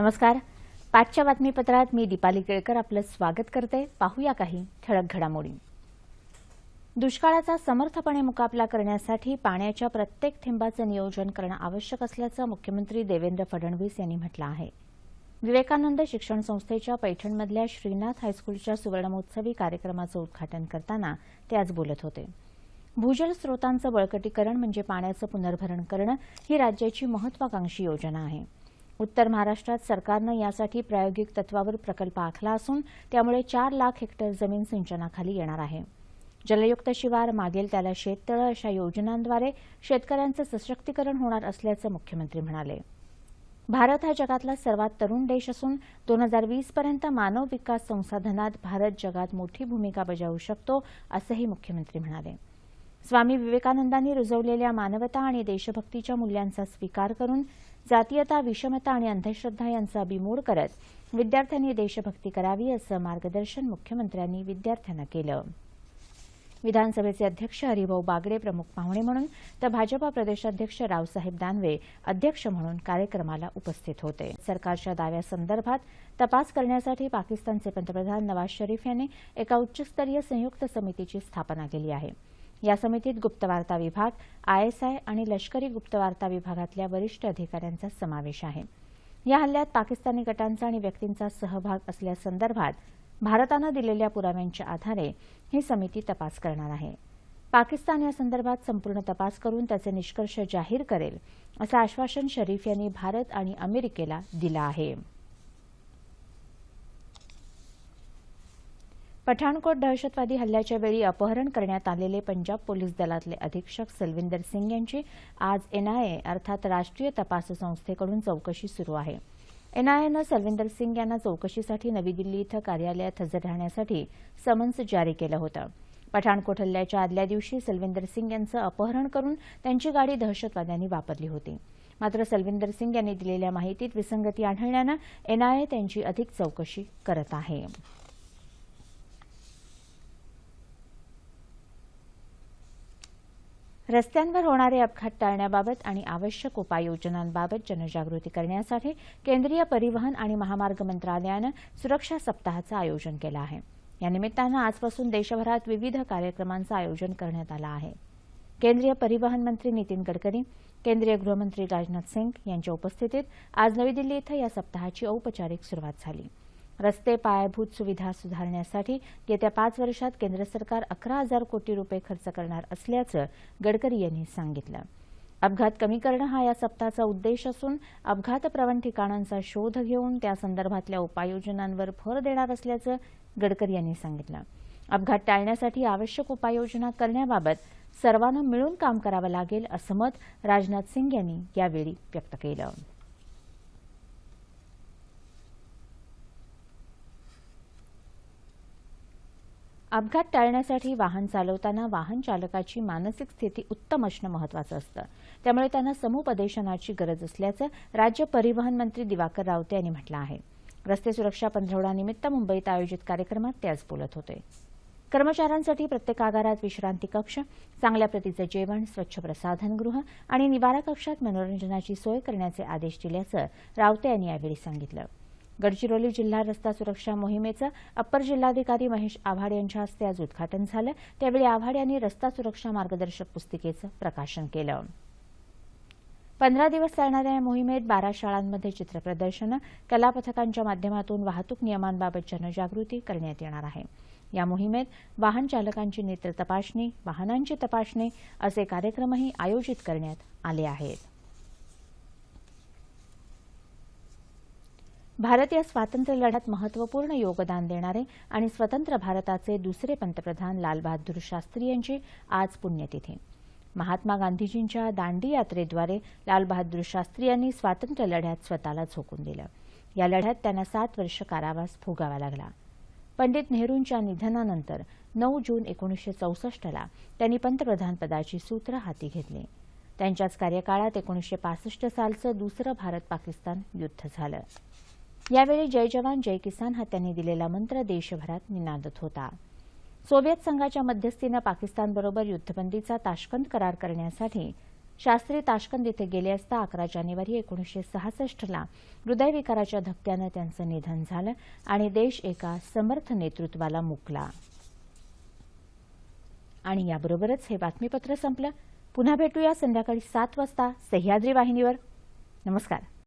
नमस्कार. पाचच्या बातमीपत्रात मी दीपाली केळकर आपलं स्वागत करते. पाहूया काही ठळक घडामोडी. दुष्काळाचा समर्थपणे मुकाबला करण्यासाठी पाण्याच्या प्रत्येक थेंबाचं नियोजन करणं आवश्यक असल्याचं मुख्यमंत्री देवेंद्र फडणवीस यांनी म्हटलं आहे. विवेकानंद शिक्षण संस्थेच्या पैठणमधल्या श्रीनाथ हायस्कूलच्या सुवर्णमहोत्सवी कार्यक्रमाचं उद्घाटन करताना ते आज बोलत होते. भूजल स्रोतांचं बळकटीकरण म्हणजे पाण्याचं पुनर्भरण करणं ही राज्याची महत्वाकांक्षी योजना आहे. उत्तर महाराष्ट्रात सरकारनं यासाठी प्रायोगिक तत्वावर प्रकल्प आखला असून त्यामुळे चार लाख हेक्टर जमीन सिंचनाखाली येणार आहे. जलयुक्त शिवार मागेल त्याला शेततळं अशा योजनांद्वारे शेतकऱ्यांचं सशक्तीकरण होणार असल्याचं मुख्यमंत्री म्हणाले. भारत हा जगातला सर्वात तरुण देश असून दोन हजार वीसपर्यंत मानव विकास संसाधनात भारत जगात मोठी भूमिका बजावू शकतो असंही मुख्यमंत्री म्हणाले. स्वामी विवेकानंदांनी रुजवलेल्या मानवता आणि देशभक्तीच्या मूल्यांचा स्वीकार करून जातीयता विषमता आणि अंधश्रद्धा यांचा बिमोड करत विद्यार्थ्यांनी देशभक्ती करावी असं मार्गदर्शन मुख्यमंत्र्यांनी विद्यार्थ्यांना केलं. विधानसभेचे अध्यक्ष हरिभाऊ बागडे प्रमुख पाहुणे म्हणून तर भाजपा प्रदेशाध्यक्ष रावसाहेब दानवे अध्यक्ष म्हणून कार्यक्रमाला उपस्थित होते. सरकारच्या दाव्यासंदर्भात तपास करण्यासाठी पाकिस्तानचे पंतप्रधान नवाज शरीफ यांनी एका उच्चस्तरीय संयुक्त समितीची स्थापना केली आहे. या समितीत गुप्तवार्ता विभाग आयएसआय आणि लष्करी गुप्तवार्ता विभागातल्या वरिष्ठ अधिकाऱ्यांचा समावेश आहे. या हल्ल्यात पाकिस्तानी गटांचा आणि व्यक्तींचा सहभाग असल्यासंदर्भात भारतानं दिलेल्या पुराव्यांच्या आधारे ही समिती तपास करणार आहे. पाकिस्तान या संदर्भात संपूर्ण तपास करून त्याचे निष्कर्ष जाहीर करेल असं आश्वासन शरीफ यांनी भारत आणि अमेरिकेला दिलं आहे. पठाणकोट दहशतवादी हल्ल्याच्या वेळी अपहरण करण्यात आलेले पंजाब पोलीस दलातले अधीक्षक सलविंदर सिंग यांची आज एनआयए अर्थात राष्ट्रीय तपास संस्थेकडून चौकशी सुरू आहे. एनआयएनं सलविंदर सिंग यांना चौकशीसाठी नवी दिल्ली इथं कार्यालयात हजर राहण्यासाठी समन्स जारी केलं होतं. पठाणकोट हल्ल्याच्या आदल्या दिवशी सलविंदर सिंग यांचं अपहरण करून त्यांची गाडी दहशतवाद्यांनी वापरली होती. मात्र सलविंदर सिंग यांनी दिलेल्या माहितीत विसंगती आढळल्यानं एनआयए त्यांची अधिक चौकशी करत आहे. रस्त्यांवर होणारे अपघात टाळण्याबाबत आणि आवश्यक उपाययोजनांबाबत जनजागृती करण्यासाठी केंद्रीय परिवहन आणि महामार्ग मंत्रालयानं सुरक्षा सप्ताहाचं आयोजन केलं आहे. या निमित्तानं आजपासून देशभरात विविध कार्यक्रमांचं आयोजन करण्यात आलं आहे. केंद्रीय परिवहन मंत्री नितीन गडकरी केंद्रीय गृहमंत्री राजनाथ सिंग यांच्या उपस्थितीत आज नवी दिल्ली इथं या सप्ताहाची औपचारिक सुरुवात झाली. रस्ते पायाभूत सुविधा सुधारण्यासाठी येत्या पाच वर्षात केंद्र सरकार अकरा हजार कोटी रुपये खर्च करणार असल्याचं गडकरी यांनी सांगितलं. अपघात कमी करणं हा या सप्ताहाचा उद्देश असून अपघातप्रवण ठिकाणांचा शोध घेऊन त्यासंदर्भातल्या उपाययोजनांवर भर देणार असल्याचं गडकरी यांनी सांगितलं. अपघात टाळण्यासाठी आवश्यक उपाययोजना करण्याबाबत सर्वांना मिळून काम करावं लागेल असं मत राजनाथ सिंग यांनी यावेळी व्यक्त केलं. अपघात टाळण्यासाठी वाहन चालवताना वाहन चालकाची मानसिक स्थिती उत्तम असणं महत्वाचं असतं. त्यामुळे त्यांना समुपदेशनाची गरज असल्याचं राज्य परिवहन मंत्री दिवाकर रावते यांनी म्हटलं आहे. रस्ते सुरक्षा पंधरवड्यानिमित्त मुंबईत आयोजित कार्यक्रमात ते आज बोलत होते. कर्मचाऱ्यांसाठी प्रत्येक आगारात विश्रांती कक्ष चांगल्या प्रतीचं जेवण स्वच्छ प्रसाधनगृह आणि निवारा कक्षात मनोरंजनाची सोय करण्याचे आदेश दिल्याचं रावते यांनी यावेळी सांगितलं. गडचिरोली जिल्हा रस्ता सुरक्षा मोहिमेचं अप्पर जिल्हाधिकारी महेश आव्हाड यांच्या हस्ते आज उद्घाटन झालं. त्यावेळी आव्हाड यांनी रस्ता सुरक्षा मार्गदर्शक पुस्तिकेचं प्रकाशन केलं. पंधरा दिवस चालणाऱ्या या मोहिमेत बारा शाळांमध्ये चित्रप्रदर्शनं कलापथकांच्या माध्यमातून वाहतूक नियमांबाबत जनजागृती करण्यात येणार आहे. या मोहिमेत वाहन चालकांची नेत्र तपासणी वाहनांची तपासणी असे कार्यक्रमही आयोजित करण्यात आले आहेत. भारतीय स्वातंत्र्य लढ्यात महत्त्वपूर्ण योगदान देणारे आणि स्वतंत्र भारताचे दुसरे पंतप्रधान लालबहादूर शास्त्री यांची आज पुण्यतिथी. महात्मा गांधीजींच्या दांडी यात्रेद्वारे लालबहादूर शास्त्री यांनी स्वातंत्र्य लढ्यात स्वतःला झोकून दिलं. या लढ्यात त्यांना सात वर्ष कारावास भोगावा लागला. पंडित नेहरूंच्या निधनानंतर नऊ जून एकोणीसशे चौसष्टला त्यांनी पंतप्रधानपदाची सूत्र हाती घेतली. त्यांच्याच कार्यकाळात एकोणीसशे पासष्ट सालचं दुसरं भारत पाकिस्तान युद्ध झालं. यावेळी जय जवान जय किसान हा त्यांनी दिलेला मंत्र देशभरात निनादत होता. सोव्हिएत संघाच्या मध्यस्थीनं पाकिस्तानबरोबर युद्धबंदीचा ताशकंद करार करण्यासाठी शास्त्री ताशकंद इथे गेले असता अकरा जानेवारी एकोणीसशे सहासष्टला हृदयविकाराच्या धक्क्यानं त्यांचं निधन झालं आणि देश एका समर्थ नेतृत्वाला मुकला. आणि याबरोबरच हे बातमीपत्र संपलं. पुन्हा भेटूया संध्याकाळी सात वाजता सह्याद्री वाहिनीवर. नमस्कार.